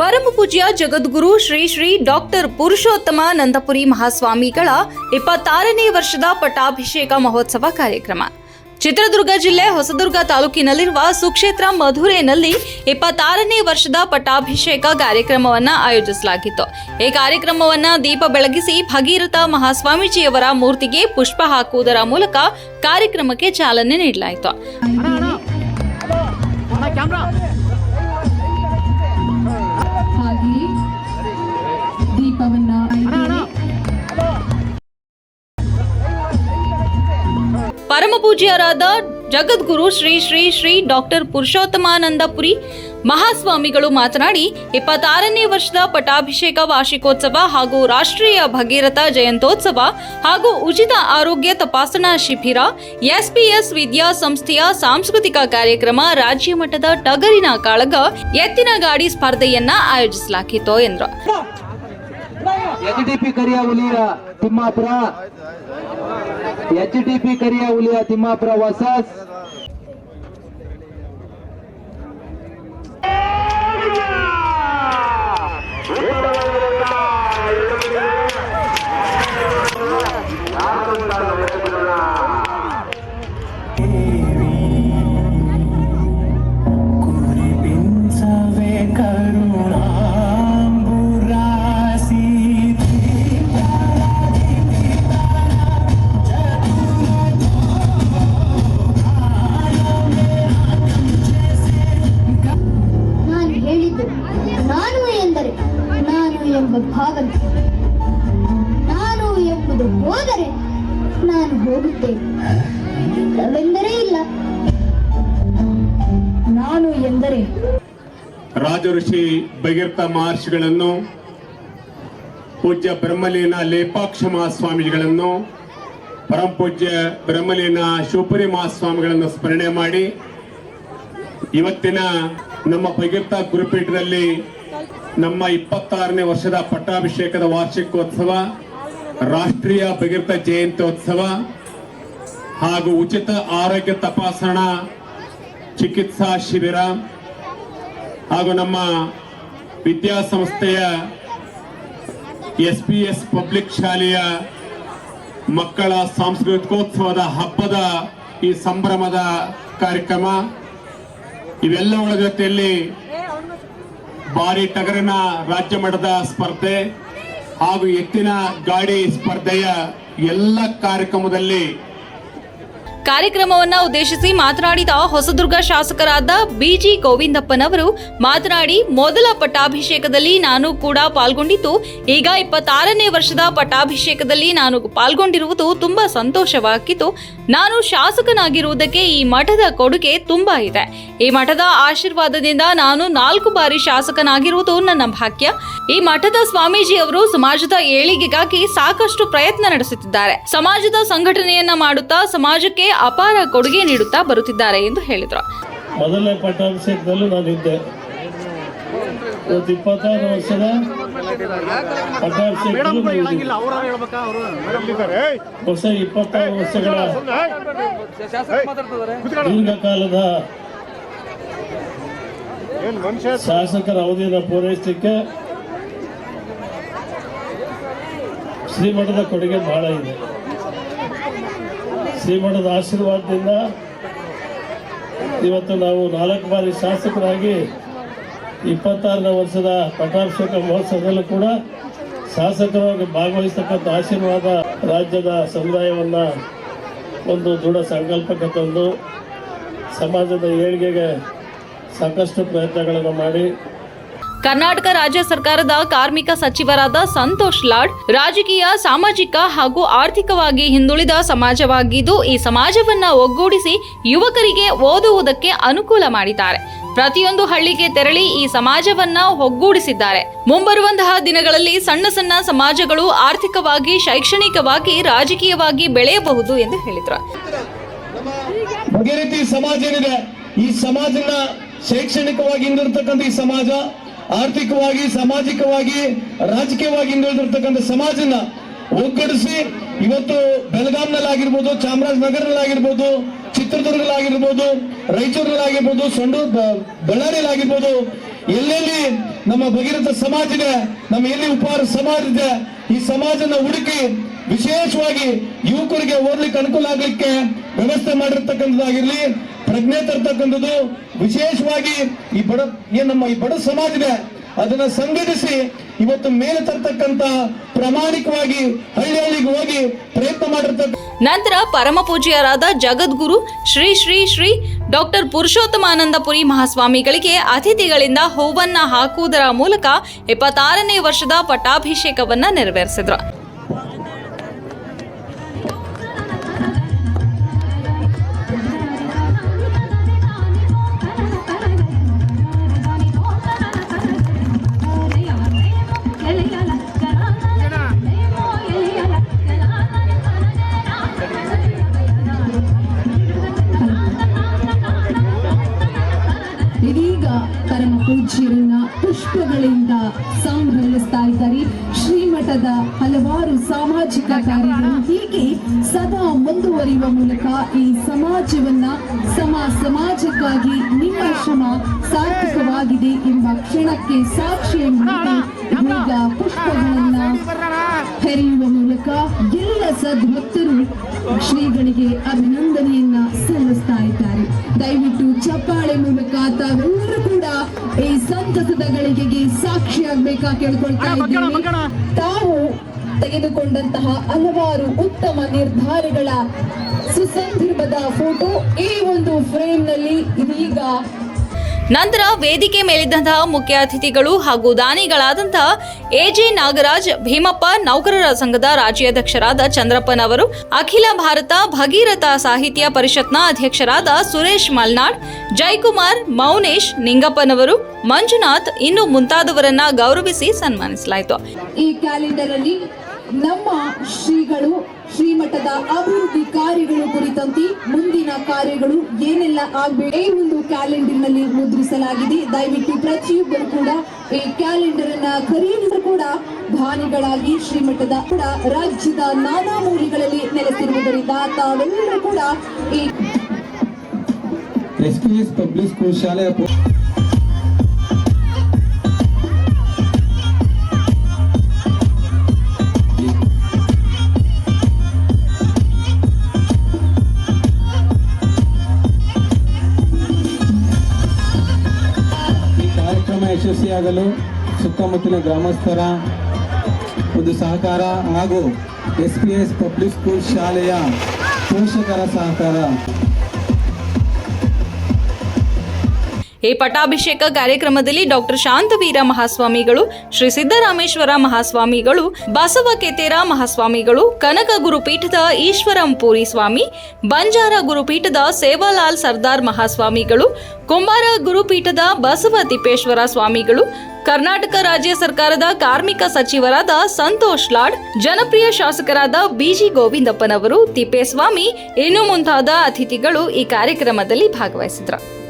ಪರಮ ಪೂಜ್ಯ ಜಗದ್ಗುರು ಶ್ರೀ ಶ್ರೀ ಡಾಕ್ಟರ್ ಪುರುಷೋತ್ತಮ ನಂದಪುರಿ ಮಹಾಸ್ವಾಮಿಗಳ ಇಪ್ಪತ್ತಾರನೇ ವರ್ಷದ ಪಟ್ಟಾಭಿಷೇಕ ಮಹೋತ್ಸವ ಕಾರ್ಯಕ್ರಮ. ಚಿತ್ರದುರ್ಗ ಜಿಲ್ಲೆ ಹೊಸದುರ್ಗ ತಾಲೂಕಿನಲ್ಲಿರುವ ಸುಕ್ಷೇತ್ರ ಮಧುರೆನಲ್ಲಿ ಇಪ್ಪತ್ತಾರನೇ ವರ್ಷದ ಪಟ್ಟಾಭಿಷೇಕ ಕಾರ್ಯಕ್ರಮವನ್ನ ಆಯೋಜಿಸಲಾಗಿತ್ತು. ಈ ಕಾರ್ಯಕ್ರಮವನ್ನ ದೀಪ ಬೆಳಗಿಸಿ ಭಗೀರಥ ಮಹಾಸ್ವಾಮೀಜಿಯವರ ಮೂರ್ತಿಗೆ ಪುಷ್ಪ ಹಾಕುವುದರ ಮೂಲಕ ಕಾರ್ಯಕ್ರಮಕ್ಕೆ ಚಾಲನೆ ನೀಡಲಾಯಿತು. ಪರಮ ಪೂಜ್ಯರಾದ ಜಗದ್ಗುರು ಶ್ರೀ ಶ್ರೀ ಶ್ರೀ ಡಾಕ್ಟರ್ ಪುರುಷೋತ್ತಮಾನಂದಪುರಿ ಮಹಾಸ್ವಾಮಿಗಳು ಮಾತನಾಡಿ ಇಪ್ಪತ್ತಾರನೇ ವರ್ಷದ ಪಟಾಭಿಷೇಕ ವಾರ್ಷಿಕೋತ್ಸವ ಹಾಗೂ ರಾಷ್ಟ್ರೀಯ ಭಗೀರಥ ಜಯಂತೋತ್ಸವ ಹಾಗೂ ಉಚಿತ ಆರೋಗ್ಯ ತಪಾಸಣಾ ಶಿಬಿರ, ಎಸ್ಪಿಎಸ್ ವಿದ್ಯಾಸಂಸ್ಥೆಯ ಸಾಂಸ್ಕೃತಿಕ ಕಾರ್ಯಕ್ರಮ, ರಾಜ್ಯ ಮಟ್ಟದ ಟಗರಿನ ಕಾಳಗ, ಎತ್ತಿನ ಗಾಡಿ ಸ್ಪರ್ಧೆಯನ್ನ ಆಯೋಜಿಸಲಾಗಿತ್ತು ಎಂದರು. H D P Kariya Huliya Thimmapura H D P Kariya Huliya Thimmapura versus ನಾನು ಹೋಗುತ್ತೇನೆ ಇಲ್ಲವೆಂದರೆ ಇಲ್ಲ. ನಾನು ಎಂದರೆ? ರಾಜಋಷಿ ಭಗೀರಥ ಮಹರ್ಷಿಗಳನ್ನು ಪೂಜ್ಯ ಬ್ರಹ್ಮಲೀನ ಲೇಪಾಕ್ಷ ಮಹಾಸ್ವಾಮೀಜಿಗಳನ್ನು ಪರಮ ಪೂಜ್ಯ ಬ್ರಹ್ಮಲೀನ ಶಿವಪುರಿ ಮಹಾಸ್ವಾಮಿಗಳನ್ನು ಸ್ಮರಣೆ ಮಾಡಿ ಇವತ್ತಿನ ನಮ್ಮ ಭಗೀರಥ ಗುರುಪೀಠದಲ್ಲಿ ನಮ್ಮ ಇಪ್ಪತ್ತಾರನೇ ವರ್ಷದ ಪಟ್ಟಾಭಿಷೇಕದ ವಾರ್ಷಿಕೋತ್ಸವ ರಾಷ್ಟ್ರೀಯ ಭಗೀರಥ ಜಯಂತ್ಯೋತ್ಸವ ಹಾಗೂ ಉಚಿತ ಆರೋಗ್ಯ ತಪಾಸಣಾ ಚಿಕಿತ್ಸಾ ಶಿಬಿರ ಹಾಗೂ ನಮ್ಮ ವಿದ್ಯಾಸಂಸ್ಥೆಯ ಎಸ್ ಪಿ ಎಸ್ ಪಬ್ಲಿಕ್ ಶಾಲೆಯ ಮಕ್ಕಳ ಸಾಂಸ್ಕೃತಿಕೋತ್ಸವದ ಹಬ್ಬದ ಈ ಸಂಭ್ರಮದ ಕಾರ್ಯಕ್ರಮ, ಇವೆಲ್ಲವುಗಳ ಜೊತೆಯಲ್ಲಿ ಭಾರಿ ಟಗರಿನ ರಾಜ್ಯ ಮಟ್ಟದ ಸ್ಪರ್ಧೆ ಹಾಗೂ ಎತ್ತಿನ ಗಾಡಿ ಸ್ಪರ್ಧೆಯ ಎಲ್ಲ ಕಾರ್ಯಕ್ರಮದಲ್ಲಿ ಕಾರ್ಯಕ್ರಮವನ್ನ ಉದ್ದೇಶಿಸಿ ಮಾತನಾಡಿದ ಹೊಸದುರ್ಗ ಶಾಸಕರಾದ ಬಿಜಿ ಗೋವಿಂದಪ್ಪನವರು, ಮಾತನಾಡಿ ಮೊದಲ ಪಟ್ಟಾಭಿಷೇಕದಲ್ಲಿ ನಾನು ಕೂಡ ಪಾಲ್ಗೊಂಡಿದ್ದು, ಈಗ ಇಪ್ಪತ್ತಾರನೇ ವರ್ಷದ ಪಟ್ಟಾಭಿಷೇಕದಲ್ಲಿ ನಾನು ಪಾಲ್ಗೊಂಡಿರುವುದು ತುಂಬಾ ಸಂತೋಷವಾಗಿತ್ತು. ನಾನು ಶಾಸಕನಾಗಿರುವುದಕ್ಕೆ ಈ ಮಠದ ಕೊಡುಗೆ ತುಂಬಾ ಇದೆ. ಈ ಮಠದ ಆಶೀರ್ವಾದದಿಂದ ನಾನು ನಾಲ್ಕು ಬಾರಿ ಶಾಸಕನಾಗಿರುವುದು ನನ್ನ ಭಾಗ್ಯ. ಈ ಮಠದ ಸ್ವಾಮೀಜಿ ಅವರು ಸಮಾಜದ ಏಳಿಗೆಗಾಗಿ ಸಾಕಷ್ಟು ಪ್ರಯತ್ನ ನಡೆಸುತ್ತಿದ್ದಾರೆ. ಸಮಾಜದ ಸಂಘಟನೆಯನ್ನ ಮಾಡುತ್ತಾ ಸಮಾಜಕ್ಕೆ ಅಪಾರ ಕೊಡುಗೆ ನೀಡುತ್ತಾ ಬರುತ್ತಿದ್ದಾರೆ ಎಂದು ಹೇಳಿದರು. ಮೊದಲನೇ ಪಟ್ಟಾಭಿಷೇಕದಲ್ಲೂ ನಾನಿದ್ದೆ ಇವತ್ತು ಇಪ್ಪತ್ತಾರು ವರ್ಷದ. ಹೊಸ ಇಪ್ಪತ್ತಾರು ವರ್ಷಗಳ ದೀರ್ಘಕಾಲದ ಶಾಸಕರ ಅವಧಿಯನ್ನು ಪೂರೈಸಲಿಕ್ಕೆ ಶ್ರೀಮಠದ ಕೊಡುಗೆ ಬಹಳ ಇದೆ. ಶ್ರೀಮಠದ ಆಶೀರ್ವಾದದಿಂದ ಇವತ್ತು ನಾವು ನಾಲ್ಕು ಬಾರಿ ಶಾಸಕರಾಗಿ ಇಪ್ಪತ್ತಾರನೇ ವರ್ಷದ ಪಟ್ಟಾಭಿಷೇಕ ಮಹೋತ್ಸವದಲ್ಲೂ ಕೂಡ ಶಾಸಕರಾಗಿ ಭಾಗವಹಿಸ್ತಕ್ಕಂಥ ಆಶೀರ್ವಾದ ರಾಜ್ಯದ ಸಮುದಾಯವನ್ನ ಒಂದು ದೃಢ ಸಂಕಲ್ಪಕ್ಕೆ ತಂದು ಸಮಾಜದ ಏಳಿಗೆಗೆ ಸಾಕಷ್ಟು ಪ್ರಯತ್ನಗಳನ್ನು ಮಾಡಿ ಕರ್ನಾಟಕ ರಾಜ್ಯ ಸರ್ಕಾರದ ಕಾರ್ಮಿಕ ಸಚಿವರಾದ ಸಂತೋಷ್ ಲಾಡ್, ರಾಜಕೀಯ, ಸಾಮಾಜಿಕ ಹಾಗೂ ಆರ್ಥಿಕವಾಗಿ ಹಿಂದುಳಿದ ಸಮಾಜವಾಗಿದ್ದು ಈ ಸಮಾಜವನ್ನ ಒಗ್ಗೂಡಿಸಿ ಯುವಕರಿಗೆ ಓದುವುದಕ್ಕೆ ಅನುಕೂಲ ಮಾಡಿದ್ದಾರೆ. ಪ್ರತಿಯೊಂದು ಹಳ್ಳಿಗೆ ತೆರಳಿ ಈ ಸಮಾಜವನ್ನ ಒಗ್ಗೂಡಿಸಿದ್ದಾರೆ. ಮುಂಬರುವಂತಹ ದಿನಗಳಲ್ಲಿ ಸಣ್ಣ ಸಣ್ಣ ಸಮಾಜಗಳು ಆರ್ಥಿಕವಾಗಿ, ಶೈಕ್ಷಣಿಕವಾಗಿ, ರಾಜಕೀಯವಾಗಿ ಬೆಳೆಯಬಹುದು ಎಂದು ಹೇಳಿದರು. ಸಮಾಜ ಈ ಸಮಾಜನ ಶೈಕ್ಷಣಿಕವಾಗಿ ಹಿಂದಿರ್ತಕ್ಕಂಥ ಈ ಸಮಾಜ ಆರ್ಥಿಕವಾಗಿ, ಸಾಮಾಜಿಕವಾಗಿ, ರಾಜಕೀಯವಾಗಿ ಹಿಂದುಳಿದಿರ್ತಕ್ಕಂಥ ಸಮಾಜನ ಒಗ್ಗಡಿಸಿ ಇವತ್ತು ಬೆಳಗಾಂನಲ್ಲಾಗಿರ್ಬೋದು ಚಾಮರಾಜನಗರದಲ್ಲಾಗಿರ್ಬೋದು ಚಿತ್ರದುರ್ಗಲಾಗಿರ್ಬೋದು, ರಾಯಚೂರಿನಲ್ಲಾಗಿರ್ಬೋದು ಬಳ್ಳಾರಿಯಲ್ಲಿ ಬಳ್ಳಾರಿಯಲ್ಲಾಗಿರ್ಬೋದು, ಎಲ್ಲೆಲ್ಲಿ ನಮ್ಮ ಭಗೀರಥ ಸಮಾಜ ಇದೆ, ನಮ್ಮ ಎಲ್ಲಿ ಉಪಹಾರ ಸಮಾಜ ಇದೆ, ಈ ಸಮಾಜನ ಹುಡುಕಿ ವಿಶೇಷವಾಗಿ ಯುವಕರಿಗೆ ಓದ್ಲಿಕ್ಕೆ ಅನುಕೂಲ ಆಗ್ಲಿಕ್ಕೆ ವ್ಯವಸ್ಥೆ ಮಾಡಿರ್ತಕ್ಕಂಥದ್ದಾಗಿರ್ಲಿ ಪ್ರಜ್ಞೆ ತರ್ತಕ್ಕಂಥದ್ದು. ವಿಶೇಷವಾಗಿ ಈ ಬಡ, ಏನ್ ನಮ್ಮ ಈ ಬಡ ಸಮಾಜ ಇದೆ ಅದನ್ನ ಸಂಘಟಿಸಿ ಇವತ್ತು ಮೇಲೆ ತರ್ತಕ್ಕಂತ ಪ್ರಾಮಾಣಿಕವಾಗಿ ಹಳ್ಳಿ ಹಳ್ಳಿಗೆ ಹೋಗಿ ಪ್ರಯತ್ನ ಮಾಡಿರ್ತಕ್ಕ ನಂತರ ಪರಮ ಪೂಜ್ಯರಾದ ಜಗದ್ಗುರು ಶ್ರೀ ಶ್ರೀ ಶ್ರೀ ಡಾಕ್ಟರ್ ಪುರುಷೋತ್ತಮಾನಂದಪುರಿ ಮಹಾಸ್ವಾಮಿಗಳಿಗೆ ಅತಿಥಿಗಳಿಂದ ಹೂವನ್ನ ಹಾಕುವುದರ ಮೂಲಕ ಇಪ್ಪತ್ತಾರನೇ ವರ್ಷದ ಪಟ್ಟಾಭಿಷೇಕವನ್ನ ನೆರವೇರಿಸಿದ್ರು. ಸಾಮಾಜಿಕ ಕಾರ್ಯಗಳು ಹೀಗೆ ಸದಾ ಮುಂದುವರಿಯುವ ಮೂಲಕ ಈ ಸಮಾಜವನ್ನ ಸಮ ಸಮಾಜಕ್ಕಾಗಿ ನಿಮ್ಮ ಶ್ರಮ ಸಾರ್ಥಕವಾಗಿದೆ ಎಂಬ ಕ್ಷಣಕ್ಕೆ ಸಾಕ್ಷಿ ಈಗ ಪುಷ್ಪಗಳನ್ನ ಹೆರೆಯುವ ಮೂಲಕ ಎಲ್ಲ ಸದ್ಭಕ್ತರು ಶ್ರೀಗಳಿಗೆ ಅಭಿನಂದನೆಯನ್ನ ಸಲ್ಲಿಸ್ತಾ ಇದ್ದಾರೆ. ದಯವಿಟ್ಟು ಚಪ್ಪಾಳೆ ಮೂಲಕ ತಾವೆಲ್ಲರೂ ಕೂಡ ಈ ಸಂತಸದ ಗಳಿಗೆಗೆ ಸಾಕ್ಷಿಯಾಗಬೇಕಾ ಕೇಳ್ಕೊಳ್ತಾ ಇದ್ದೀವಿ ತಾವು ತೆಗೆದುಕೊಂಡಂತಹ ಹಲವಾರು ಉತ್ತಮ ನಿರ್ಧಾರಗಳ ಸುಸಂದರ್ಭದ ಫೋಟೋ ಈ ಒಂದು ಫ್ರೇಮ್ನಲ್ಲಿ ಇದೀಗ. ನಂತರ ವೇದಿಕೆ ಮೇಲಿದ್ದಂತಹ ಮುಖ್ಯ ಅತಿಥಿಗಳು ಹಾಗೂ ದಾನಿಗಳಾದಂತಹ ಎಜೆ ನಾಗರಾಜ್ ಭೀಮಪ್ಪ ನೌಕರರ ಸಂಘದ ರಾಜ್ಯಾಧ್ಯಕ್ಷರಾದ ಚಂದ್ರಪ್ಪನವರು ಅಖಿಲ ಭಾರತ ಭಗೀರಥ ಸಾಹಿತ್ಯ ಪರಿಷತ್ನ ಅಧ್ಯಕ್ಷರಾದ ಸುರೇಶ್ ಮಲ್ನಾಡ್ ಜೈಕುಮಾರ್ ಮೌನೇಶ್ ನಿಂಗಪ್ಪನವರು ಮಂಜುನಾಥ್ ಇನ್ನು ಮುಂತಾದವರನ್ನ ಗೌರವಿಸಿ ಸನ್ಮಾನಿಸಲಾಯಿತು. ಈ ಕ್ಯಾಲೆಂಡರ್ ಅಲ್ಲಿ ನಮ್ಮ ಶ್ರೀಗಳು, ಶ್ರೀಮಠದ ಅಭಿವೃದ್ಧಿ ಕಾರ್ಯಗಳು ಕುರಿತಂತೆ ಮುಂದಿನ ಕಾರ್ಯಗಳು ಏನೆಲ್ಲ ಆಗಬೇಕು ಈ ಒಂದು ಕ್ಯಾಲೆಂಡರ್ನಲ್ಲಿ ಮುದ್ರಿಸಲಾಗಿದೆ. ದಯವಿಟ್ಟು ಪ್ರತಿಯೊಬ್ಬರು ಕೂಡ ಈ ಕ್ಯಾಲೆಂಡರ್ ಅನ್ನ ಖರೀದಿಸ ಕೂಡ ಭಾನಿಗಳಾಗಿ ಶ್ರೀಮಠದ ಕೂಡ ರಾಜ್ಯದ ನಾನಾ ಮೂಲೆಗಳಲ್ಲಿ ನೆಲೆಸಿರುವುದರಿಂದ ತಾವೆಲ್ಲರೂ ಕೂಡ ಈ ಪಬ್ಲಿಕ್ ಸ್ಕೂಲ್ ಯಶಸ್ವಿಯಾಗಲು ಸುತ್ತಮುತ್ತಲಿನ ಗ್ರಾಮಸ್ಥರ ಒಂದು ಸಹಕಾರ ಹಾಗೂ S P S public school ಶಾಲೆಯ ಪೋಷಕರ ಸಹಕಾರ. ಈ ಪಟ್ಟಾಭಿಷೇಕ ಕಾರ್ಯಕ್ರಮದಲ್ಲಿ ಡಾಕ್ಟರ್ ಶಾಂತವೀರ ಮಹಾಸ್ವಾಮಿಗಳು, ಶ್ರೀ ಸಿದ್ದರಾಮೇಶ್ವರ ಮಹಾಸ್ವಾಮಿಗಳು, ಬಸವ ಕೆತೇರ ಮಹಾಸ್ವಾಮಿಗಳು, ಕನಕ ಗುರುಪೀಠದ ಈಶ್ವರಂ ಪೂರಿ ಸ್ವಾಮಿ, ಬಂಜಾರ ಗುರುಪೀಠದ ಸೇವಾಲಾಲ್ ಸರ್ದಾರ್ ಮಹಾಸ್ವಾಮಿಗಳು, ಕುಂಬಾರ ಗುರುಪೀಠದ ಬಸವ ತಿಪ್ಪೇಶ್ವರ ಸ್ವಾಮಿಗಳು, ಕರ್ನಾಟಕ ರಾಜ್ಯ ಸರ್ಕಾರದ ಕಾರ್ಮಿಕ ಸಚಿವರಾದ ಸಂತೋಷ್ ಲಾಡ್, ಜನಪ್ರಿಯ ಶಾಸಕರಾದ ಬಿಜಿ ಗೋವಿಂದಪ್ಪನವರು, ತಿಪ್ಪೇಸ್ವಾಮಿ, ಇನ್ನು ಮುಂತಾದ ಅತಿಥಿಗಳು ಈ ಕಾರ್ಯಕ್ರಮದಲ್ಲಿ ಭಾಗವಹಿಸಿದ್ರು